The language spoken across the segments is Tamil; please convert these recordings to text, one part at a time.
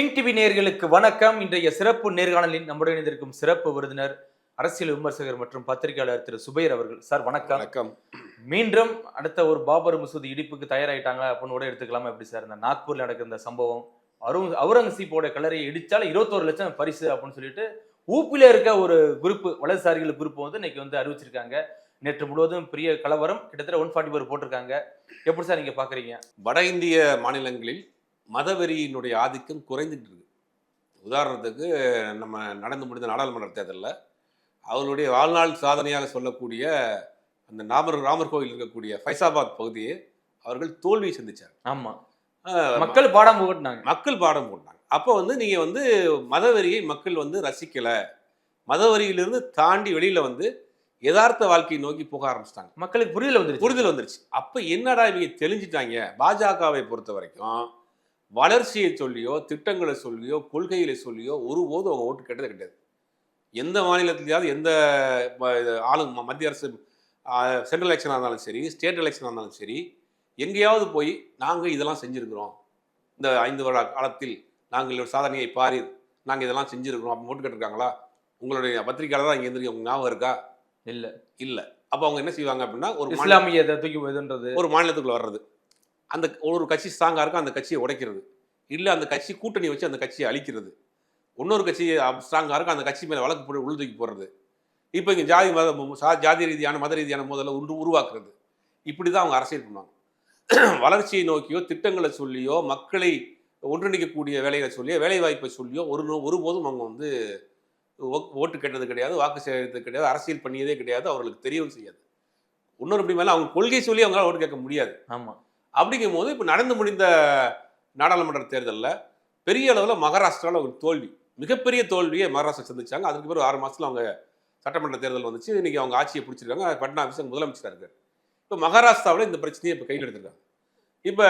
கிங் டிவி நேயர்களுக்கு வணக்கம். இன்றைய சிறப்பு நேர்காணலில் நம்முடன் இணைந்திருக்கும் சிறப்பு விருந்தினர் அரசியல் விமர்சகர் மற்றும் பத்திரிகையாளர் திரு சுபைர் அவர்கள். சார் வணக்கம். வணக்கம். மீண்டும் அடுத்த ஒரு பாபர் மசூதி இடிப்புக்கு தயாராயிட்டாங்க அப்படின்னு கூட எடுத்துக்கலாமா? எப்படி சார்? இந்த நாக்பூர்ல நடக்கிற இந்த சம்பவம் அருங் அவுரங்கசீப்போட கல்லறையை இடிச்சால இருபத்தோரு லட்சம் பரிசு அப்படின்னு சொல்லிட்டு ஊப்பில இருக்க ஒரு குரூப் வலதுசாரிகள் குரூப் வந்து இன்னைக்கு வந்து அறிவிச்சிருக்காங்க. நேற்று முழுவதும் பெரிய கலவரம் கிட்டத்தட்ட ஒன் ஃபார்ட்டி ஃபோர் போட்டிருக்காங்க. எப்படி சார் நீங்க பாக்குறீங்க? வட இந்திய மாநிலங்களில் மதவெறியினுடைய ஆதிக்கம் குறைந்துட்டு இருக்கு உதாரணத்துக்கு நம்ம நடந்து முடிந்த நாடாளுமன்ற தேர்தலில் அவர்களுடைய வாழ்நாள் சாதனையாக சொல்லக்கூடிய அந்த நாமர் ராமர் கோவில் இருக்கக்கூடிய ஃபைசாபாத் பகுதியை அவர்கள் தோல்வியை சந்திச்சாங்க ஆமா. ஆஹ் மக்கள் பாடாம ஓட்டினாங்க மக்கள் பாடம் போட்டாங்க அப்போ வந்து நீங்கள் வந்து மதவெறியை மக்கள் வந்து ரசிக்கலை. மதவெறியிலிருந்து தாண்டி வெளியில் வந்து யதார்த்த வாழ்க்கையை நோக்கி போக ஆரம்பிச்சிட்டாங்க. மக்களுக்கு புரியல வந்துருச்சு. புரிதல் வந்துருச்சு. அப்போ என்னடா இவங்க தெளிஞ்சிட்டாங்க? பாஜகவை பொறுத்த வரைக்கும் வளர்ச்சியை சொல்லியோ திட்டங்களை சொல்லியோ கொள்கைகளை சொல்லியோ ஒருபோதும் அவங்க ஓட்டு கேட்டது கிடையாது. எந்த மாநிலத்திலேயாவது எந்த ம- மத்திய அரசு சென்ட்ரல் எலெக்ஷனாக இருந்தாலும் சரி ஸ்டேட் எலெக்ஷனாக இருந்தாலும் சரி எங்கேயாவது போய் நாங்கள் இதெல்லாம் செஞ்சுருக்கிறோம். இந்த ஐந்து வருட காலத்தில் நாங்கள் ஒரு சாதனையை பாரி நாங்கள் இதெல்லாம் செஞ்சுருக்கிறோம் அப்போ ஓட்டு கேட்டிருக்காங்களா? உங்களுடைய பத்திரிகையாளர் தான் இங்கே உங்களுக்கு ஞாபகம் இருக்கா? இல்ல. இல்லை. அப்போ அவங்க என்ன செய்வாங்க அப்படின்னா ஒரு இஸ்லாமிய ஒரு மாநிலத்துக்குள்ள வர்றது. அந்த ஒரு கட்சி ஸ்ட்ராங்காக இருக்கும் அந்த கட்சியை உடைக்கிறது. இல்லை அந்த கட்சி கூட்டணி வச்சு அந்த கட்சியை அழிக்கிறது. இன்னொரு கட்சி ஸ்ட்ராங்காக இருக்கும் அந்த கட்சி மேலே வழக்கு போட்டு உள்தூக்கி போடுறது. இப்போ இங்கே ஜாதி மத ஜாதி ரீதியான மத ரீதியான முதல்ல உண்டு உருவாக்குறது. இப்படி தான் அவங்க அரசியல் பண்ணுவாங்க. வளர்ச்சியை நோக்கியோ திட்டங்களை சொல்லியோ மக்களை ஒன்றிணைக்கக்கூடிய வேலைகளை சொல்லியோ வேலைவாய்ப்பை சொல்லியோ ஒரு நோ- ஒருபோதும் அவங்க வந்து ஓ- ஓட்டு கேட்டது கிடையாது வாக்கு சேகரித்தது கிடையாது அரசியல் பண்ணியதே கிடையாது அவர்களுக்கு தெரியவும் செய்யாது. இன்னொரு இப்படி மேலே அவங்க கொள்கை சொல்லி அவங்களால ஓட்டு கேட்க முடியாது. ஆமாம் அப்படிங்கும் போது இப்போ நடந்து முடிந்த நாடாளுமன்ற தேர்தலில் பெரிய அளவில் மகாராஷ்டிராவில் ஒரு தோல்வி மிகப்பெரிய தோல்வியை மகாராஷ்டிரா சந்திச்சாங்க. அதுக்கு பிறகு ஆறு மாதத்தில் அவங்க சட்டமன்ற தேர்தல் வந்துச்சு. இன்றைக்கி அவங்க ஆட்சியை பிடிச்சிருக்காங்க. பட்னாவிஸ் அங்க முதலமைச்சராக இருக்கார். இப்போ மகாராஷ்டிராவில் இந்த பிரச்சனையை இப்போ கையில் எடுத்திருக்காங்க. இப்போ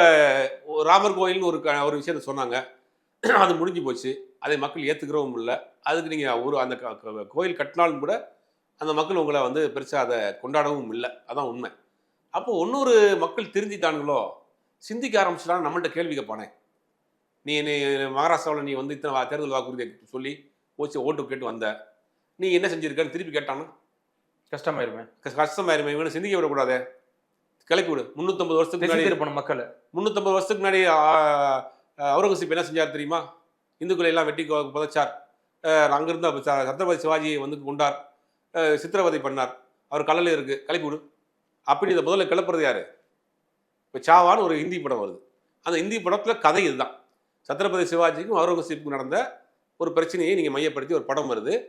ராமர் கோயில்னு ஒரு க- ஒரு விஷயத்த சொன்னாங்க. அது முடிஞ்சு போச்சு. அதை மக்கள் ஏற்றுக்கிறவும் இல்லை. அதுக்கு நீங்கள் ஒரு அந்த க- கோயில் கட்டினாலும் கூட அந்த மக்கள் உங்களை வந்து பெருசாக அதை கொண்டாடவும் இல்லை. அதான் உண்மை. அப்போ இன்னொரு மக்கள் திருந்திட்டானுங்களோ? சிந்திக்க ஆரம்பிச்சிட்டாங்க நம்மள்ட்ட கேள்வி கேட்பானே. நீ நீ மகாராஷ்டிராவில் நீ வந்து இத்தனை தேர்தல் வாக்குறுதி சொல்லி போச்சு ஓட்டு கேட்டு வந்த. நீ என்ன செஞ்சிருக்கன்னு திருப்பி கேட்டானா? கஷ்டமாயிருமே. கஷ்ட- கஷ்டமாயிருமே. இவனை சிந்திக்க விடக்கூடாதே. கிளப்பி விடு. முந்நூற்றம்பது வருஷத்துக்கு முன்னாடி திருப்பணும் மக்களை. முந்நூற்றம்பது வருஷத்துக்கு முன்னாடி அவுரங்கசீப் என்ன செஞ்சார் தெரியுமா? இந்துக்களை எல்லாம் வெட்டி புதைச்சார். அங்கிருந்து சத்ரபதி சிவாஜியை வந்து கொண்டார். சித்திரவதை பண்ணார். அவர் கல்லல இருக்கு. கிளப்பி விடு. அப்படி இதை முதல்ல கிளப்புறது யாரு? இப்போ சாவான்னு ஒரு ஹிந்தி படம் வருது. அந்த ஹிந்தி படத்தில் கதை இதுதான். சத்ரபதி சிவாஜிக்கும் அவுரங்கசீப்புக்கும் நடந்த ஒரு பிரச்சனையை நீங்கள் மையப்படுத்தி ஒரு படம் வருது.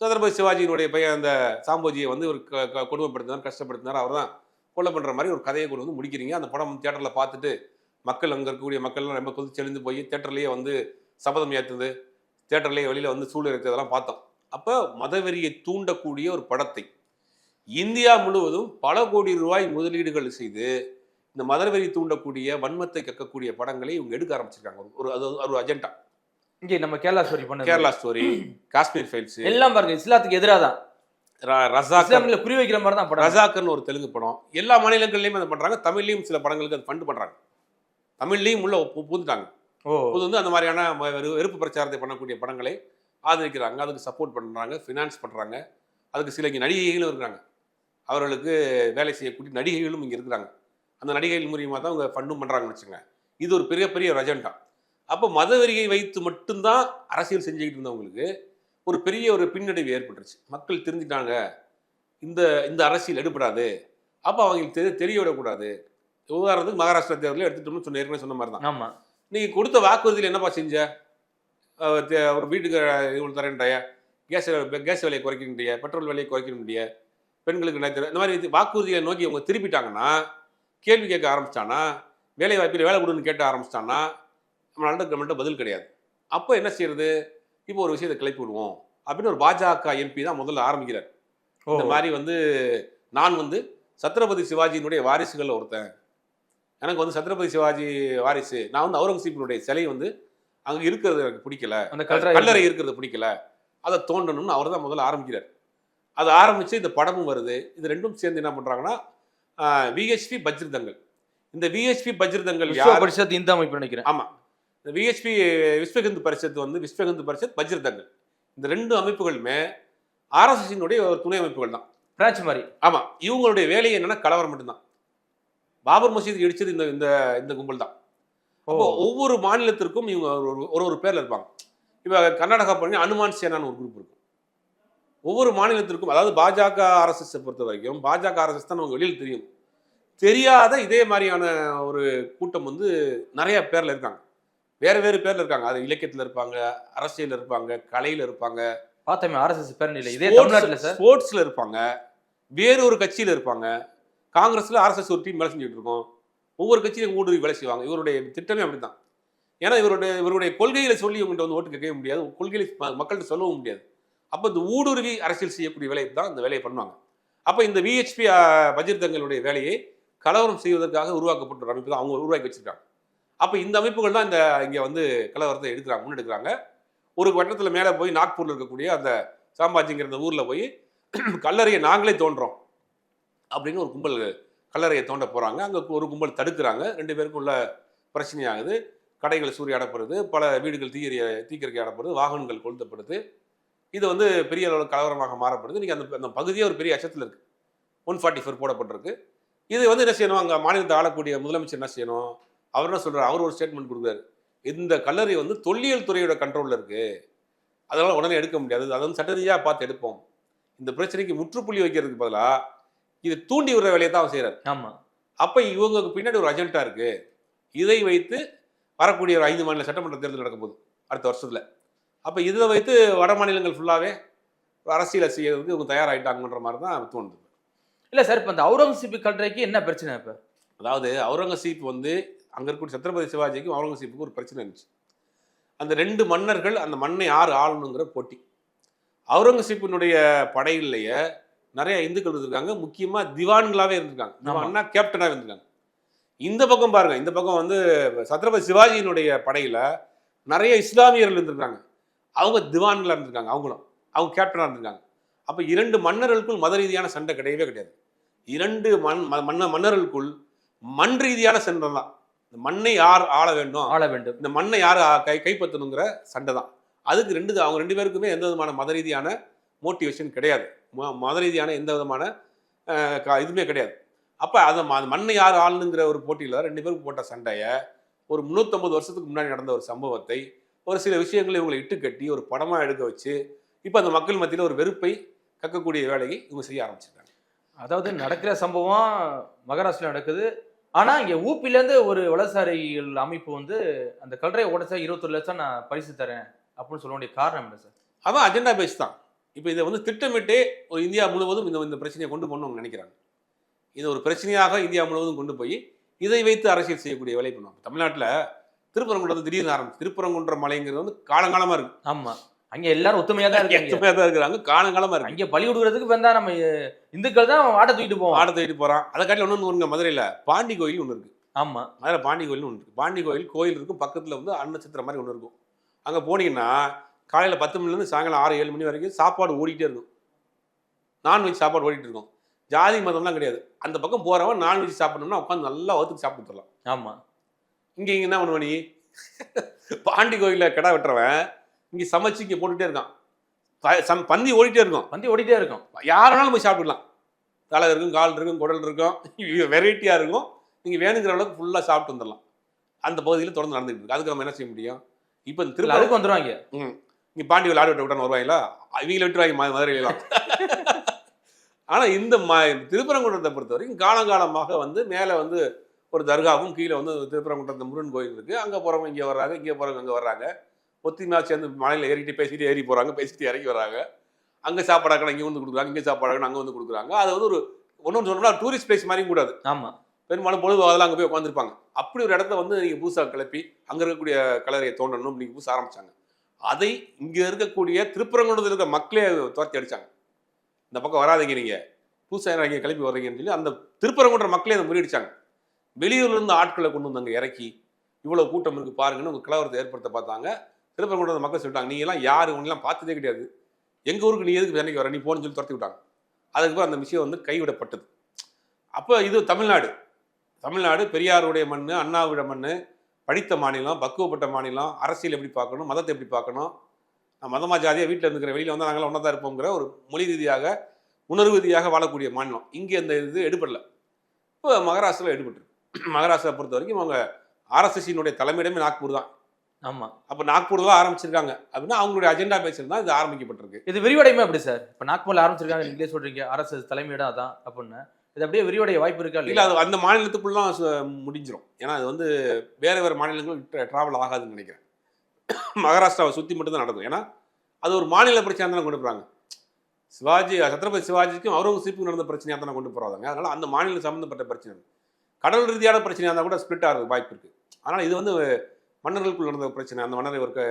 சத்ரபதி சிவாஜியினுடைய பையன் அந்த சாம்போஜியை வந்து ஒரு க- கொடுமைப்படுத்தினார் கஷ்டப்படுத்தினார். அவர் தான் கொலை பண்ணுற மாதிரி ஒரு கதையை கொண்டு வந்து முடிக்கிறீங்க. அந்த படம் தேட்டரில் பார்த்துட்டு மக்கள் அங்கே இருக்கக்கூடிய மக்கள்லாம் ரொம்ப கொதிச்சு எழுந்து போய் தேட்டர்லேயே வந்து சபதம் ஏற்றுது தேட்டர்லேயே வெளியில் வந்து சூழல் இருக்கிறதெல்லாம் பார்த்தோம். அப்போ மதவெறியை தூண்டக்கூடிய ஒரு படத்தை இந்தியா முழுவதும் பல கோடி ரூபாய் முதலீடுகள் செய்து இந்த மதவெறி தூண்டக்கூடிய வன்மத்தை கக்கக்கூடிய படங்களை இவங்க எடுக்க ஆரம்பிச்சிருக்காங்க. ஒரு- ஒரு அது ஒரு அஜெண்டா இங்கே நம்ம கேரளா ஸ்டோரி பண்ண கேரளா ஸ்டோரி காஷ்மீர் ஃபைல்ஸ் எல்லாம் பாருங்க இஸ்லாத்துக்கு எதிராக தான். ரசாக் இஸ்லாமில குறி வைக்கிற மாதிரி தான் படம். ரசாக்கர்னு ஒரு தெலுங்கு படம். எல்லா மாநிலங்கள்லையும் அதை பண்றாங்க. தமிழ்லையும் சில படங்களுக்கு அது ஃபண்டு பண்றாங்க. தமிழ்லையும் உள்ள பு- புகுந்துட்டாங்க ஓ. இப்போது வந்து அந்த மாதிரியான வெறுப்பு பிரச்சாரத்தை பண்ணக்கூடிய படங்களை ஆதரிக்கிறாங்க. அதுக்கு சப்போர்ட் பண்ணுறாங்க ஃபினான்ஸ் பண்ணுறாங்க அதுக்கு சில நடிகைகளும் இருக்கிறாங்க. அவர்களுக்கு வேலை செய்யக்கூடிய நடிகைகளும் இங்கே இருக்கிறாங்க. அந்த நடிகைகள் மூலியமாக தான் அவங்க ஃபண்டும் பண்ணுறாங்கன்னு வச்சுங்க இது ஒரு பெரிய பெரிய ஒரு அஜெண்டா அப்போ மதவெறியை வைத்து மட்டும்தான் அரசியல் செஞ்சுக்கிட்டு இருந்தவங்களுக்கு ஒரு பெரிய ஒரு பின்னடைவு ஏற்பட்டுருச்சு. மக்கள் தெரிஞ்சுட்டாங்க இந்த இந்த அரசியல் எடுபடாது. அப்போ அவங்களுக்கு தெரிய தெரிய விடக்கூடாது. உதாரணத்துக்கு மகாராஷ்டிரா தேர்தலில் எடுத்துட்டோம்னு சொன்ன ஏற்கனவே சொன்ன மாதிரி தான். ஆமா. நீங்க கொடுத்த வாக்குறுதியில் என்னப்பா செஞ்ச? ஒரு வீட்டுக்கு இவ்வளோ தரேன்டைய கேஸ் கேஸ் விலையை குறைக்கணுண்டிய பெட்ரோல் விலையை குறைக்கணுண்டிய பெண்களுக்கு நினைத்த இந்த மாதிரி வாக்குறுதியை நோக்கி அவங்க திருப்பிட்டாங்கன்னா கேள்வி கேட்க ஆரம்பிச்சிட்டானா வேலை வாய்ப்பில் வேலை கொடுன்னு கேட்க ஆரம்பிச்சிட்டானா நம்மளால நம்மள்ட்ட பதில் கிடையாது. அப்போ என்ன செய்யறது? இப்போ ஒரு விஷயத்தை கிளப்பி விடுவோம். அப்படின்னு ஒரு பாஜக எம்பி தான் முதல்ல ஆரம்பிக்கிறார். இந்த மாதிரி வந்து நான் வந்து சத்ரபதி சிவாஜியினுடைய வாரிசுகள் ஒருத்தன். எனக்கு வந்து சத்ரபதி சிவாஜி வாரிசு. நான் வந்து அவுரங்கசீப்பினுடைய சிலை வந்து அங்க இருக்கிறது எனக்கு பிடிக்கல. அந்த கல்லறை இருக்கிறது பிடிக்கல. அதை தோண்டணும்னு அவர் தான் முதல்ல ஆரம்பிக்கிறார். அது ஆரம்பிச்சு இந்த படமும் வருது. இது ரெண்டும் சேர்ந்து என்ன பண்றாங்கன்னா விஹெச்பி பஜ்ரதங்கள். இந்த விஹெச்பி பஜ்ரதங்கள் பரிஷத் இந்து அமைப்பு நினைக்கிறேன். ஆமா. இந்த விஹெச்பி விஸ்வ ஹிந்து பரிஷத் வந்து விஸ்வ ஹிந்து பரிஷத் பஜ்ரதங்கள். இந்த ரெண்டு அமைப்புகளுமே ஆர்எஸ்எஸ்னுடைய ஒரு துணை அமைப்புகள் தான். பிரான்ச் மாதிரி. ஆமா. இவங்களுடைய வேலை என்னன்னா கலவரம் மட்டும்தான். பாபர் மசீது இடிச்சது இந்த இந்த இந்த கும்பல் தான். அப்போ ஒவ்வொரு மாநிலத்திற்கும் இவங்க ஒரு ஒரு- ஒரு ஒரு பேர்ல இருப்பாங்க. இப்போ கர்நாடகா பண்ணி அனுமான் சேனான்னு ஒரு குரூப் இருக்கும். ஒவ்வொரு மாநிலத்திற்கும் அதாவது பாஜக ஆர்எஸ்எஸ் பொறுத்த வரைக்கும் பாஜக ஆர்எஸ்எஸ் தான் நமக்கு வெளியில் தெரியும். தெரியாத இதே மாதிரியான ஒரு கூட்டம் வந்து நிறைய பேர்ல இருக்காங்க. வேற வேறு பேர்ல இருக்காங்க. அது இலக்கியத்துல இருப்பாங்க அரசியல் இருப்பாங்க கலையில இருப்பாங்க. பார்த்தோமே ஆர்எஸ்எஸ் பேரணி இல்லை இதே தமிழ்நாட்டுல சார். ஸ்போர்ட்ஸ்ல இருப்பாங்க. வேறு ஒரு கட்சியில இருப்பாங்க. காங்கிரஸ்ல ஆர்எஸ்எஸ் ஒரு டீம் வேலை செஞ்சுட்டு இருக்கோம். ஒவ்வொரு கட்சியிலும் ஊடுருவி வேலை செய்வாங்க. இவருடைய திட்டமே அப்படிதான் ஏன்னா இவருடைய இவருடைய கொள்கைகளை சொல்லி இவங்கள்ட்ட வந்து ஓட்டு கேட்கவே முடியாது. கொள்கைகளை மக்கள்கிட்ட சொல்லவும் முடியாது. அப்போ இந்த ஊடுருவி அரசியல் செய்யக்கூடிய வேலையை தான் இந்த வேலையை பண்ணுவாங்க. அப்போ இந்த விஹெச்பி பஜிர்தங்களுடைய வேலையை கலவரம் செய்வதற்காக உருவாக்கப்பட்ட ஒரு அமைப்பு தான் அவங்க உருவாக்கி வச்சிருக்காங்க. அப்போ இந்த அமைப்புகள் தான் இந்த இங்கே வந்து கலவரத்தை எடுக்கிறாங்க முன்னெடுக்கிறாங்க. ஒரு வட்டத்தில் மேலே போய் நாக்பூரில் இருக்கக்கூடிய அந்த சாம்பாஜிங்கிற அந்த ஊரில் போய் கல்லறையை நாங்களே தோன்றோம் அப்படின்னு ஒரு கும்பல் கல்லறையை தோண்ட போகிறாங்க அங்கே ஒரு கும்பல் தடுக்கிறாங்க. ரெண்டு பேருக்கும் உள்ள பிரச்சனையாகுது. கடைகள் சூறையாடப்படுது. பல வீடுகள் தீயறிய தீக்கிரையாடப்படுது வாகனங்கள் கொளுத்தப்படுது. இது வந்து பெரிய அளவில் கலவரமாக மாறப்படுது. நீங்கள் அந்த அந்த பகுதியே ஒரு பெரிய அச்சத்தில் இருக்குது ஒன் ஃபார்ட்டி ஃபோர் போடப்பட்டிருக்கு. இது வந்து என்ன செய்யணும்? அங்கே மாநிலத்தை ஆளக்கூடிய முதலமைச்சர் என்ன செய்யணும்? அவர் என்ன சொல்றாரு? அவர் ஒரு ஸ்டேட்மெண்ட் கொடுக்குறாரு. இந்த கல்லறை வந்து தொல்லியல் துறையோட கண்ட்ரோலில் இருக்கு. அதனால உடனே எடுக்க முடியாது. அதை வந்து சட்ட ரீதியாக பார்த்து எடுப்போம். இந்த பிரச்சனைக்கு முற்றுப்புள்ளி வைக்கிறதுக்கு பதிலாக இது தூண்டி விடுற வேலையை தான் அவர் செய்கிறார் ஆமா. அப்போ இவங்களுக்கு பின்னாடி ஒரு அஜெண்டா இருக்கு. இதை வைத்து வரக்கூடிய ஒரு ஐந்து மாநில சட்டமன்ற தேர்தல் நடக்க போகுது. அடுத்த வருஷத்துல. அப்போ இதை வைத்து வட மாநிலங்கள் ஃபுல்லாகவே அரசியலை செய்யறதுக்கு இவங்க தயாராகிட்டாங்கன்ற மாதிரி தான் தோணுது. இல்ல சார் இப்ப இந்த அவுரங்கசீப் கல்றைக்கு என்ன பிரச்சனை இப்ப? அதாவது அவுரங்கசீப் வந்து அங்க இருக்கக்கூடிய சத்ரபதி சிவாஜிக்கும் அவுரங்கசீப்புக்கும் ஒரு பிரச்சனை இருந்துச்சு. அந்த ரெண்டு மன்னர்கள் அந்த மண்ணை யார் ஆளணுங்கிற போட்டி. அவுரங்கசீப்பினுடைய படையிலேயே நிறைய இந்துக்கள் இருந்திருக்காங்க. முக்கியமா திவான்களாவே இருந்திருக்காங்க. திவான்னா கேப்டனாக இருந்திருக்காங்க. இந்த பக்கம் பாருங்க இந்த பக்கம் வந்து சத்ரபதி சிவாஜியினுடைய படையில நிறைய இஸ்லாமியர்கள் இருந்திருக்காங்க. அவங்க திவான்களா இருந்திருக்காங்க அவங்களும். அவங்க கேப்டனாக இருந்திருக்காங்க. அப்ப இரண்டு மன்னர்களுக்குள் மத ரீதியான சண்டை கிடையவே கிடையாது. இரண்டு மண் மன்ன மன்னர்களுக்குள் மண் ரீதியான சண்டை தான் இந்த மண்ணை யார் ஆள வேண்டும்? ஆள வேண்டும். இந்த மண்ணை யார் கை கைப்பற்றணுங்கிற சண்டை தான் அதுக்கு ரெண்டு அவங்க ரெண்டு பேருக்குமே எந்த விதமான மத ரீதியான மோட்டிவேஷன் கிடையாது. ம- மத ரீதியான எந்த விதமான இதுவுமே கிடையாது. அப்போ அதை மண்ணை யார் ஆளுங்கிற ஒரு போட்டியில் ரெண்டு பேரும் போட்ட சண்டையை ஒரு முந்நூற்றம்பது வருஷத்துக்கு முன்னாடி நடந்த ஒரு சம்பவத்தை ஒரு சில விஷயங்களை இவங்களை இட்டு கட்டி ஒரு படமாக எடுக்க வச்சு இப்போ அந்த மக்கள் மத்தியில் ஒரு வெறுப்பை கக்கக்கூடிய வேலையை இவங்க செய்ய ஆரம்பிச்சிருக்காங்க. அதாவது நடக்கிற சம்பவம் மகாராஷ்டிரா நடக்குது. ஆனா இங்க ஊப்பில இருந்து ஒரு வலதுசாரிகள் அமைப்பு வந்து அந்த கல்றையை உடைச்சா இருபத்தொரு லட்சம் நான் பரிசு தரேன் அப்படின்னு சொல்ல வேண்டிய காரணம் என்ன சார்? அதான் அஜெண்டா பேஸ் தான். இப்போ இதை வந்து திட்டமிட்டே ஒரு இந்தியா முழுவதும் இந்த இந்த பிரச்சனையை கொண்டு போகணும்னு அவங்க நினைக்கிறாங்க. இது ஒரு பிரச்சனையாக இந்தியா முழுவதும் கொண்டு போய் இதை வைத்து அரசியல் செய்யக்கூடிய வேலை பண்ணுவாங்க. தமிழ்நாட்டில் திருப்பரங்குன்றம் திடீர்னு ஆரம்பிச்சு. திருப்பரங்குன்ற மலைங்கிறது வந்து காலங்காலமாக இருக்கு. ஆமா. அங்க எல்லாரும் ஒத்துமையா தான் இருக்காங்க. எத்தனையாக தான் இருக்கிறாங்க. காலங்காலமாக இருக்கு. அங்க பலி விடுறதுக்கு வந்தா நம்ம இந்துக்கள் தான் ஆட்டை தூக்கிட்டு போவோம். ஆட தூக்கிட்டு போகிறான் அதை காட்டில் ஒன்று ஒன்று மதுரையில் பாண்டி கோயில் ஒன்று இருக்கு. ஆமா. மதுரை பாண்டி கோயில்னு ஒன்று இருக்கு. பாண்டி கோயில் கோயில் இருக்கும். பக்கத்தில் வந்து அன்னச்சித்திரம் மாதிரி ஒன்று இருக்கும். அங்கே போனீங்கன்னா காலையில் பத்து மணிலேருந்து சாயங்காலம் ஆறு ஏழு மணி வரைக்கும் சாப்பாடு ஓடிட்டே இருக்கும். நான்வெஜ் சாப்பாடு ஓடிட்டு இருக்கும். ஜாதி மதம்லாம் கிடையாது. அந்த பக்கம் போகிறவன் நான்வெஜ் சாப்பிடணும்னா உட்காந்து நல்லா வறுத்துக்கு சாப்பிட்டு தரலாம் ஆமா. இங்கே இங்கே என்ன பண்ணுவ நீ? பாண்டி கோயிலில் கிடா வெட்டுறவன் இங்கே சமைச்சு இங்கே போட்டுட்டே இருக்கான். பந்தி ஓடிட்டே இருக்கும். வந்து ஓடிட்டே இருக்கும். யாருனாலும் போய் சாப்பிடலாம் தலை இருக்கும் கால் இருக்கும் குடல் இருக்கும் வெரைட்டியாக இருக்கும். நீங்கள் வேணுங்கிற அளவுக்கு ஃபுல்லாக சாப்பிட்டு வந்துடலாம். அந்த பகுதியில் தொடர்ந்து நடந்துகிட்டு இருக்கு. அதுக்கு நம்ம என்ன செய்ய முடியும்? இப்போ திருப்பி அதுக்கு வந்துருவாங்க. இங்கே பாண்டி ஆடு வெட்ட விட்டான்னு வருவாங்களா? இவங்களை விட்டுருவாங்க ம- மதுரையிலாம் ஆனால் இந்த ம திருப்பரங்குன்றத்தை பொறுத்த வரைக்கும் காலங்காலமாக வந்து மேலே வந்து ஒரு தர்காவும் கீழே வந்து திருப்பரங்குன்றத்து முருகன் கோயில் இருக்குது அங்கே போகிறவங்க இங்கே வர்றாங்க இங்கே போகிறவங்க அங்கே வர்றாங்க. ஒத்திமையாக சேர்ந்து மலையில் ஏறிட்டு பேசிட்டு ஏறி போகிறாங்க பேசிட்டு இறங்கி வர்றாங்க. அங்கே சாப்பாடாக்கணும் இங்கே வந்து கொடுக்குறாங்க இங்கே சாப்பாடாக்கணும் அங்கே வந்து கொடுக்குறாங்க. அது வந்து ஒரு ஒன்றும் சொல்லணும்னா டூரிஸ்ட் பிளேஸ் மாதிரியும் கூடாது. ஆமா. பெரும்பாலும் பொழுது அதெல்லாம் அங்கே போய் உட்காந்துருப்பாங்க அப்படி ஒரு இடத்த வந்து நீங்கள் புதுசாக கிளப்பி அங்கே இருக்கக்கூடிய கலரையை தோண்டணும் நீங்கள் புதுசாக ஆரம்பிச்சாங்க. அதை இங்கே இருக்கக்கூடிய திருப்பரங்குன்றத்தில் இருக்க மக்களே துரத்தி அடிச்சாங்க. இந்த பக்கம் வராதீங்க நீங்கள் புதுசாக இங்கே கிளப்பி வர்றீங்கன்னு சொல்லி அந்த திருப்பரங்குன்ற மக்களே அதை முறியடிச்சாங்க. வெளியூர்லேருந்து ஆட்களை கொண்டு வந்து அங்கே இறக்கி இவ்வளோ கூட்டம் இருக்கு பாருங்கன்னு ஒரு கலவரத்தை ஏற்படுத்த பார்த்தாங்க. திருப்பரங்குன்ற மக்கள் சொல்லிட்டாங்க நீ எல்லாம் யார்? உன்னெல்லாம் பார்த்ததே கிடையாது. எங்கள் ஊருக்கு நீ எதுக்கு வேலைக்கு வர? நீ போன்னு சொல்லி துரத்தி விட்டாங்க. அதுக்கப்புறம் அந்த விஷயம் வந்து கைவிடப்பட்டது. அப்போ இது தமிழ்நாடு. தமிழ்நாடு பெரியாருடைய மண் அண்ணாவுடைய மண் படித்த மாநிலம் பக்குவப்பட்ட மாநிலம் அரசியல் எப்படி பார்க்கணும் மதத்தை எப்படி பார்க்கணும் நான் மதமா ஜாதியாக வீட்டில் இருக்கிற வெளியில் வந்து நாங்களாம் ஒன்றா தான் இருப்போங்கிற ஒரு மொழி ரீதியாக உணர்வு ரீதியாக வாழக்கூடிய மாநிலம். இங்கே அந்த இது எடுபடலை. இப்போ மகாராஷ்டிராவில் எடுபட்டுருக்கு. மகாராஷ்டிரா பொறுத்த வரைக்கும் அவங்க ஆர்எஸ்எஸ்சியினுடைய தலைமையிடமே நாக்பூர் தான். ஆமா. அப்போ நாக்பூர் தான் ஆரம்பிச்சிருக்காங்க. அப்படின்னா அவங்களுடைய அஜெண்டா பேசுறது தான் இது ஆரம்பிக்கப்பட்டிருக்கு. இது விரிவடையுமா எப்படி சார். இப்ப நாக்பூர்ல ஆரம்பிச்சிருக்காங்க நீங்களே சொல்றீங்க. அரசு தலைமையிடம் அதான் அப்படின்னு. இது அப்படியே விரிவடைய வாய்ப்பு இருக்கா இல்லை அது அந்த மாநிலத்துக்குள்ளாம் சு- முடிஞ்சிரும். ஏன்னா அது வந்து வேற வேறு மாநிலங்கள் ட்ராவல் ஆகாதுன்னு நினைக்கிறேன். மகாராஷ்டிராவை சுற்றி மட்டும்தான் நடக்கும். ஏன்னா அது ஒரு மாநில பிரச்சனை தானே கொண்டு போகிறாங்க சிவாஜி சத்ரபதி சிவாஜிக்கும் அவுரங்கசீப்புக்கும் நடந்த பிரச்சனையாக தானே கொண்டு போகிறாங்க அதனால அந்த மாநிலம் சம்மந்தப்பட்ட பிரச்சனை. கடல் ரீதியான பிரச்சனையாக இருந்தால் கூட ஸ்பிளிட் ஆகிறது வாய்ப்பு இருக்குது அதனால் இது வந்து மன்னர்களுக்குள் நடந்த பிரச்சனை அந்த மன்னரை ஒரு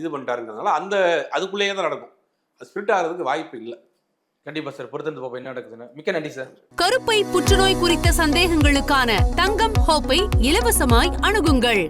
இது பண்ணிட்டாருங்கிறதுனால அந்த அதுக்குள்ளேயே தான் நடக்கும். அது ஸ்பிளிட் ஆகிறதுக்கு வாய்ப்பு இல்லை. கண்டிப்பா சார். பொறுத்திருந்து பார்ப்போம் என்ன நடக்குதுன்னு. மிக்க நன்றி சார். கருப்பை புற்றுநோய் குறித்த சந்தேகங்களுக்கான தங்கம் ஹோப்பை இலவசமாய் அணுகுங்கள்.